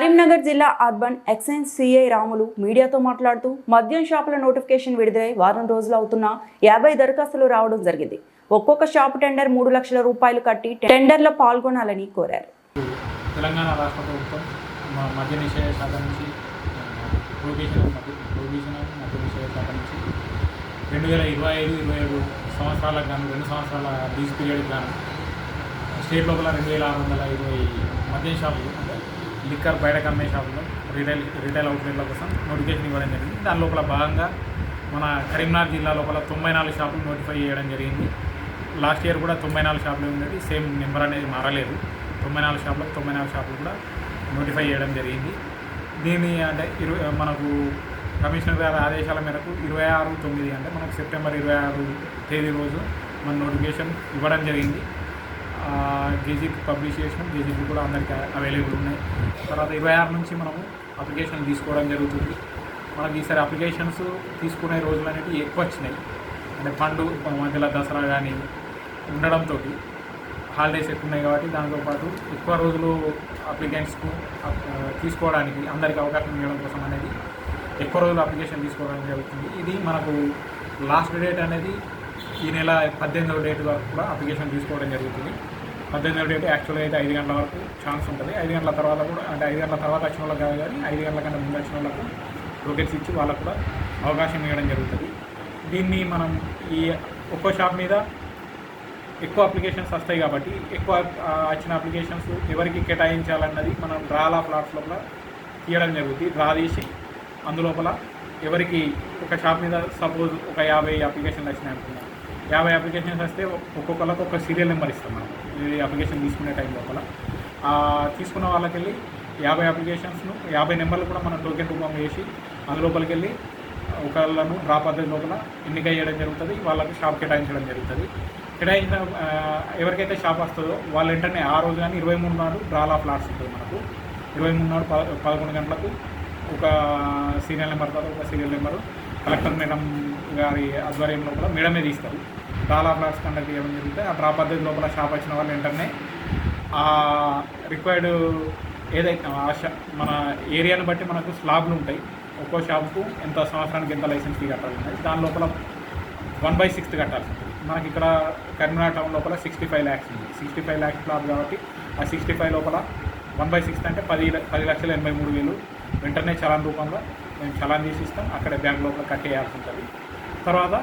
కరీంనగర్ జిల్లా urban excise CI Ramulu మీడియాతో మాట్లాడుతూ మద్యం షాపుల నోటిఫికేషన్ విడుదలై వారం రోజులు అవుతున్నా యాభై దరఖాస్తులు రావడం జరిగింది. ఒక్కొక్క షాపు టెండర్ మూడు లక్షల రూపాయలు కట్టి టెండర్లో పాల్గొనాలని కోరారు. తెలంగాణ రాష్ట్ర ప్రభుత్వం మద్య నిషేధ శాఖ నుంచి రెండు వేల ఇరవై ఐదు ఇరవై ఏడు సంవత్సరాలకు గాను రెండు సంవత్సరాల లీజ్ పీరియడ్కి గాను స్టేట్ లోపల రెండు వేల ఆరు వందల ఇరవై మద్యం షాపులు అంటే లిక్కర్ బయట అమ్మే షాపులో రిటైల్ రిటైల్ అవుట్లెట్ల కోసం నోటిఫికేషన్ ఇవ్వడం జరిగింది. దాని లోపల భాగంగా మన కరీంనగర్ జిల్లా లోపల తొంభై నాలుగు షాపులు నోటిఫై చేయడం జరిగింది. లాస్ట్ ఇయర్ కూడా తొంభై నాలుగు షాపులు ఉండేది సేమ్ నెంబర్ అనేది మారలేదు. తొంభై నాలుగు షాపులకు తొంభై నాలుగు షాపులు కూడా నోటిఫై చేయడం జరిగింది. దీన్ని అంటే ఇరవై మనకు కమిషనర్ గారి ఆదేశాల మేరకు ఇరవై ఆరు తొమ్మిది అంటే మనకు సెప్టెంబర్ ఇరవై ఆరు తేదీ రోజు మన నోటిఫికేషన్ ఇవ్వడం జరిగింది. గెజిట్ పబ్లిష్ చేసినాం. గెజిట్లు కూడా అందరికీ అవైలబుల్ ఉన్నాయి. తర్వాత ఇరవై ఆరు నుంచి మనము అప్లికేషన్ తీసుకోవడం జరుగుతుంది. మనకి ఈసారి అప్లికేషన్స్ తీసుకునే రోజులు అనేవి ఎక్కువ వచ్చినాయి. అంటే పండు మధ్యలో దసరా కానీ ఉండడంతో హాలిడేస్ ఎక్కువ ఉన్నాయి కాబట్టి దాంతోపాటు ఎక్కువ రోజులు అప్లికెంట్స్కు తీసుకోవడానికి అందరికీ అవకాశం ఇవ్వడం కోసం అనేది ఎక్కువ రోజులు అప్లికేషన్ తీసుకోవడం జరుగుతుంది. ఇది మనకు లాస్ట్ డేట్ అనేది ఈ నెల పద్దెనిమిదవ డేట్ వరకు కూడా అప్లికేషన్ తీసుకోవడం జరుగుతుంది. పద్దెనిమిదవ డేట్ యాక్చువల్గా అయితే ఐదు గంటల వరకు ఛాన్స్ ఉంటుంది. ఐదు గంటల తర్వాత కూడా అంటే ఐదు గంటల తర్వాత వచ్చిన వాళ్ళకి కాదు కానీ ఐదు గంటల కంటే ముందు వచ్చిన వాళ్ళకు టోకెన్స్ ఇచ్చి వాళ్ళకు కూడా అవకాశం ఇవ్వడం జరుగుతుంది. దీన్ని మనం ఈ ఒక్కో షాప్ మీద ఎక్కువ అప్లికేషన్స్ వస్తాయి కాబట్టి ఎక్కువ వచ్చిన అప్లికేషన్స్ ఎవరికి కేటాయించాలన్నది మనం డ్రాల ప్లాట్స్ లోపల తీయడం జరుగుతుంది. డ్రా తీసి అందులోపల ఎవరికి ఒక షాప్ మీద సపోజ్ ఒక యాభై అప్లికేషన్లు వచ్చినాయి అనుకున్నాం యాభై అప్లికేషన్స్ వస్తే ఒక్కొక్కరికి ఒక సీరియల్ నెంబర్ ఇస్తాం మనం. ఈ అప్లికేషన్ తీసుకునే టైం లోపల. తీసుకున్న వాళ్ళకి వెళ్ళి యాభై అప్లికేషన్స్ను యాభై నెంబర్లు కూడా మనం టోకెన్ రూపం వేసి అందులోపలికి వెళ్ళి ఒకళ్ళను డ్రా పద్ధతి లోపల ఎన్నిక చేయడం జరుగుతుంది వాళ్ళకి షాప్ కేటాయించడం జరుగుతుంది. కేటాయించిన ఎవరికైతే షాప్ వస్తుందో వాళ్ళు వెంటనే ఆ రోజు కానీ ఇరవై మూడు నాడు డ్రాలా ఫ్లాట్స్ ఉంటుంది మనకు. ఇరవై మూడు నాడు ప పదకొండు గంటలకు ఒక సీరియల్ నెంబర్ తర్వాత ఒక సీరియల్ నెంబరు కలెక్టర్ మేడం గారి ఆధ్వర్యం లోపల మేడమే తీస్తారు. చాలా ఫ్లాట్స్ కండక్ట్ చేయడం జరుగుతుంది. ఆ డ్రా పద్ధతి లోపల షాప్ వచ్చిన వాళ్ళు వెంటనే ఆ రిక్వైర్డ్ ఏదైతే ఆ మన ఏరియాని బట్టి మనకు స్లాబ్లు ఉంటాయి. ఒక్కో షాప్కు ఎంత సంవత్సరానికి ఎంత లైసెన్స్ ఫీ కట్టాలి దాని లోపల వన్ బై సిక్స్త్ కట్టాల్సి ఉంటుంది మనకి ఇక్కడ కరీంనగర్ టౌన్ లోపల సిక్స్టీ ఫైవ్ ల్యాక్స్ ఉంది. సిక్స్టీ ఫైవ్ ల్యాక్స్ స్లాబ్ కాబట్టి ఆ సిక్స్టీ ఫైవ్ లోపల వన్ బై సిక్స్త్ అంటే పది పది లక్షల ఎనభై మూడు వేలు. వెంటనే చలాన్ రూపంలో మేము చలాన్ తీసి ఇస్తాం అక్కడ బ్యాంక్ లోపల కట్టేయాల్సి ఉంటుంది. తర్వాత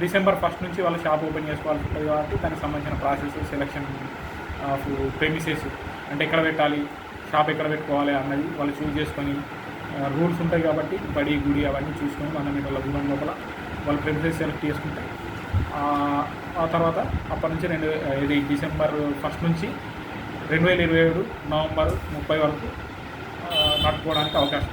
డిసెంబర్ ఫస్ట్ నుంచి వాళ్ళు షాప్ ఓపెన్ చేసుకోవాల్సి ఉంటుంది కాబట్టి దానికి సంబంధించిన ప్రాసెస్ సెలక్షన్ ఆఫ్ ప్రెమిసెస్ అంటే ఎక్కడ పెట్టాలి షాప్ ఎక్కడ పెట్టుకోవాలి అన్నది వాళ్ళు చూస్ చేసుకొని రూల్స్ ఉంటాయి కాబట్టి బడి గుడి అవన్నీ చూసుకొని మనం వాళ్ళ గుణం లోపల వాళ్ళు ప్రెమిసెస్ సెలెక్ట్ చేసుకుంటారు ఆ, తర్వాత అప్పటి నుంచి రెండు ఇది డిసెంబర్ ఫస్ట్ నుంచి రెండు వేల ఇరవై ఏడు నవంబర్ ముప్పై వరకు నడుపుకోవడానికి అవకాశం